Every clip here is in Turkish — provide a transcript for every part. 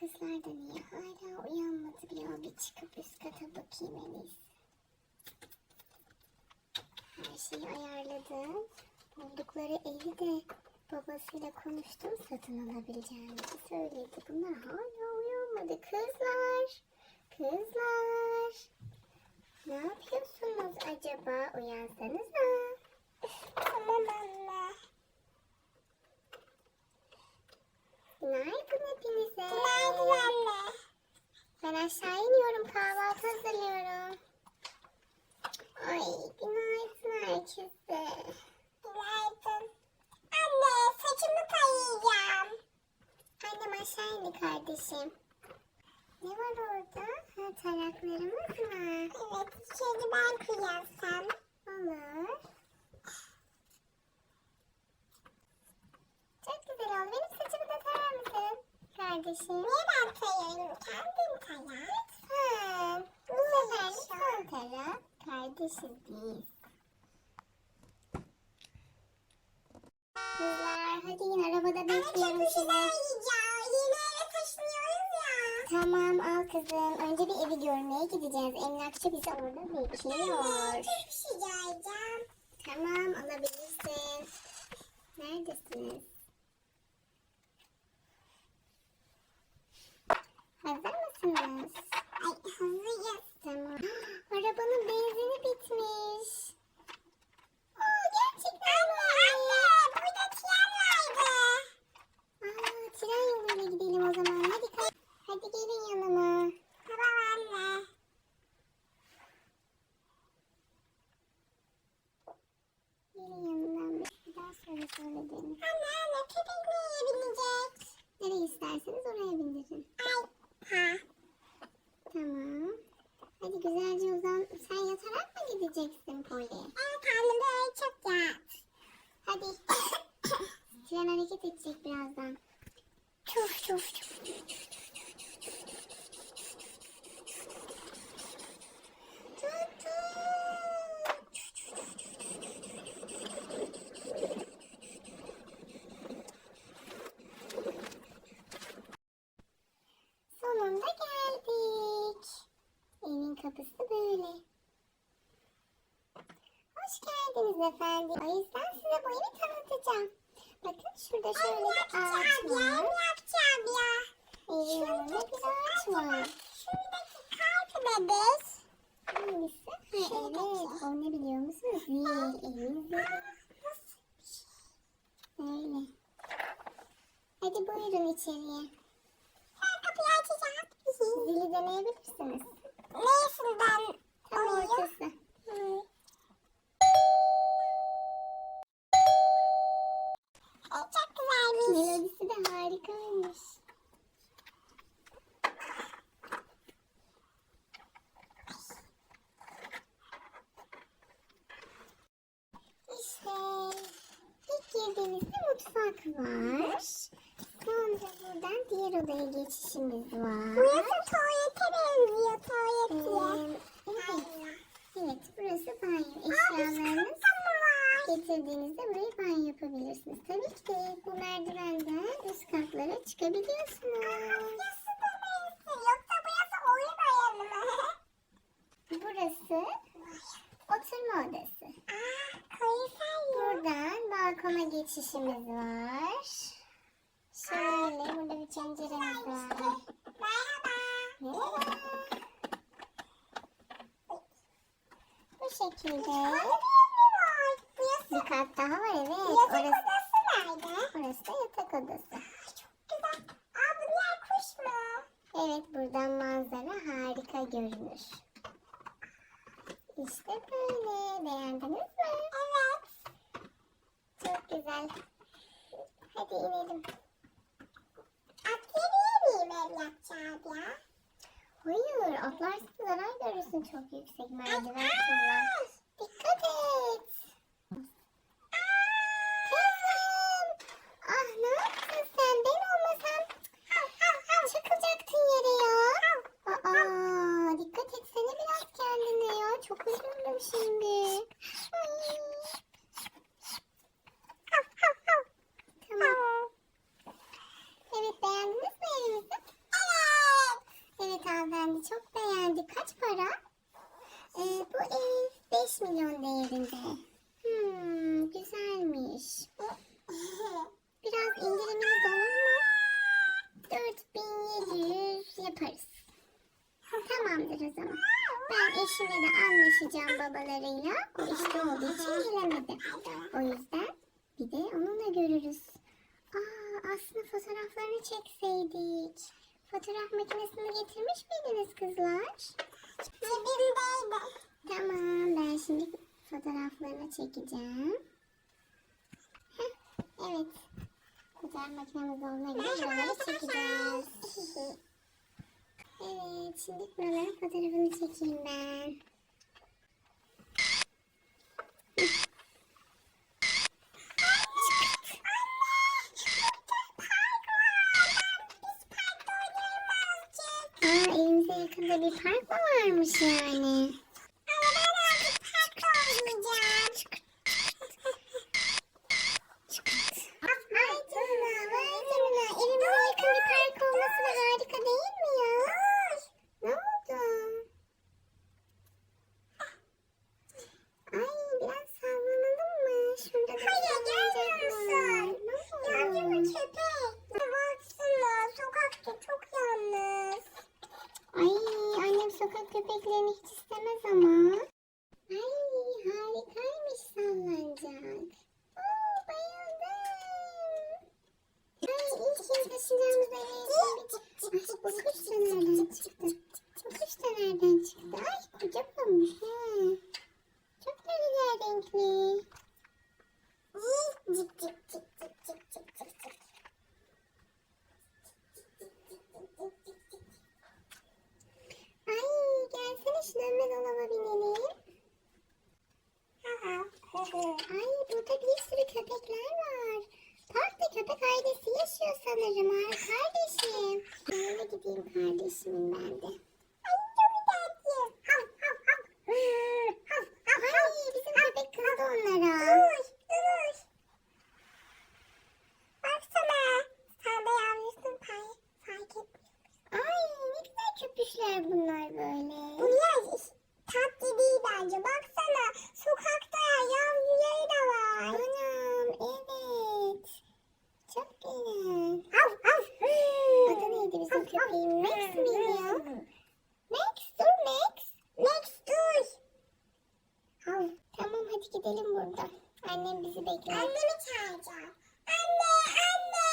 Kızlar da niye hala uyanmadı ya? Bir çıkıp üst kata bakayım en iyisi. Her şeyi ayarladım. Buldukları evi de babasıyla konuştum. Satın alabileceğini söyledi. Bunlar hala uyanmadı. Kızlar! Kızlar! Ne yapıyorsunuz acaba? Uyansanıza. Tamam anne. Günaydın hepinize. Günaydın anne. Ben aşağı iniyorum kahvaltı hazırlıyorum. Ay günaydın herkese. Günaydın. Anne saçımı tarayacağım. Annem aşağı indi kardeşim. Ne var orada? Ha, taraklarımız mı? Evet, içeri ben kuyansam. düşünerek atıyorum kendim kanat. Ha, bu sefer son taraf kardeşim değil. Kızlar hadi yine arabada bekliyorum sizi. Ama çok güzel Yeni eve taşınıyoruz ya. Tamam al kızım. Önce bir evi görmeye gideceğiz. Emlakçı bizi orada bekliyor. Ben çok bir şey geleceğim. Tamam alabilirim. Bindirin. Ay. Ha. Tamam. Hadi güzelce uzan. Sen yatarak mı gideceksin Polly? Evet karnım böyle çok yat. Hadi. Tren hareket edecek birazdan. Çuf çuf çuf çuf çuf Kapısı böyle. Hoş geldiniz efendim. O yüzden size bu evi tanıtacağım. Bakın şurada şöyle bir ağaç var. yapacağım ya. Yanında bir ağaç var. Şuradaki kalp bebek. Hangisi? Ha, evet. O ne biliyor musunuz? Zil. Zili. Öyle. Hadi buyurun içeriye. Ben kapıyı açacağım. Zili deneyebilirsiniz. Neresinden? Tam ortası. Çok güzelmiş. Melodisi de harikaymış. İşte ilk girdiğimizde mutfak var. Sonra buradan diğer odaya geçişimiz var. Burası tuvalete benziyor tuvalete. evet. evet burası banyo. Eşyalarınız getirdiğinizde buraya banyo yapabilirsiniz. Tabii ki de bu merdivenden üst katlara çıkabiliyorsunuz. Mı? Burası oturma odası. Aa, Buradan balkona geçişimiz var. Şöyle burada bir penceremiz var. Merhaba. Merhaba. Bu şekilde. Bir kat daha var evet. Yatak orası, odası nerede? Orası da yatak odası. Çok güzel. Aa bunlar kuş mu? Evet buradan manzara harika görünür. İşte böyle. Beğendiniz mi? Evet. Çok güzel. Hadi inelim. Atlayabilir miyim ev yapacağım ya? Hayır atlarsın zarar görürsün çok yüksek merdiven tırlar. Dikkat et. Kızım. Ah ne yaptın sen? Ben olmasam çıkacaktın yere ya. Aa, dikkat etsene biraz kendine ya. Çok üzüldüm şimdi. Ay. Tamam. Evet beğendiniz mi evimizi? Eşimle de anlaşacağım babalarıyla. O işte olduğu için gelemedi. O yüzden bir de onunla görürüz. Aa, aslında fotoğraflarını çekseydik. Fotoğraf makinesini getirmiş miydiniz kızlar? Cebimdeydi. Tamam ben şimdi fotoğraflarını çekeceğim. Heh, evet. Fotoğraf makinemiz olduğuna göre buraları çekeceğiz. Evet, şimdi buraların fotoğrafını çekeyim ben. Aa, evimize yakında bir park mı varmış yani? Ama ben artık parkta oynayacağım. Ay canına, vay canına. Evimize yakın bir park olması da harika değil mi ya? Ne oldu? Ay biraz sallanalım mı? Şurada da Hayır gelmiyor musun? Yavru köpek. Baksana sokakta çok yalnız. Ay annem sokak köpeklerini hiç istemez ama. Ay harikaymış sallanacak. Oo, bayıldım. Ay ilk kez taşınacağımız eve bir Ay bu kuş da nereden çıktı? Bu kuş da nereden çıktı? Ay kocamanmış ha. Çok da güzel renkli. Cik cik cik cik cik cik cik cik. Ay gelsene şu dönme dolaba binelim. Ay burada bir sürü köpekler var. Parkta köpek ailesi yaşıyor sanırım ha kardeşim. Yanına gideyim kardeşimin ben de. Ay çok tatlı. Hav hav hav. Hav hav hav. Ay bizim köpek kızdı onlara. Dur dur. Baksana. Sen de yavrusun fark, fark et. Ay ne güzel köpüşler bunlar böyle. Bunlar tatlı değil bence. Baksana sokakta yavruları da var. Anam evet. Çok güzel. Hav hav. Adı köpeğin? Max miydi? Max dur Max. Max dur. Hav. Tamam hadi gidelim buradan. Annem bizi bekliyor. Annemi çağıracağım. Anne anne.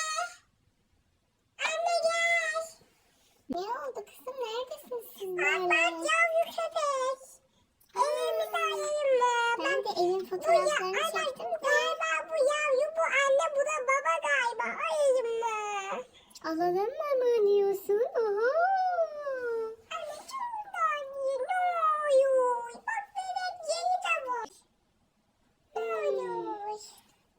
Anne gel. Ne oldu kızım? Neredesiniz siz böyle? Bak yavru köpek. Evimizi alayım mı? Ben de evin fotoğraflarını çektim de. Galiba bu yavru bu anne bu da baba galiba. Alayım mı? Alalım mı ama diyorsun? Oha. Anne çok tatlı. Ne oluyor? Bak bebek yeni tavuk. Ne oluyor?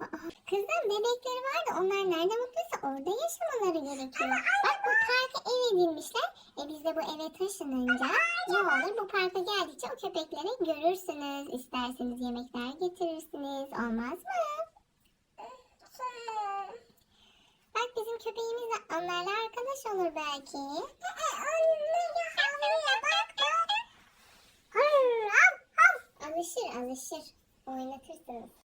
Aa, Kızım bebekleri var da onlar nerede mutluysa orada yaşamaları gerekiyor. Bak bu parka ev edinmişler. E biz de bu eve taşınınca ne olur bu parka geldikçe o köpekleri görürsünüz. İsterseniz yemekler getirirsiniz. Olmaz mı? Bak bizim köpeğimiz de onlarla arkadaş olur belki. Alışır alışır. Oynatırsınız.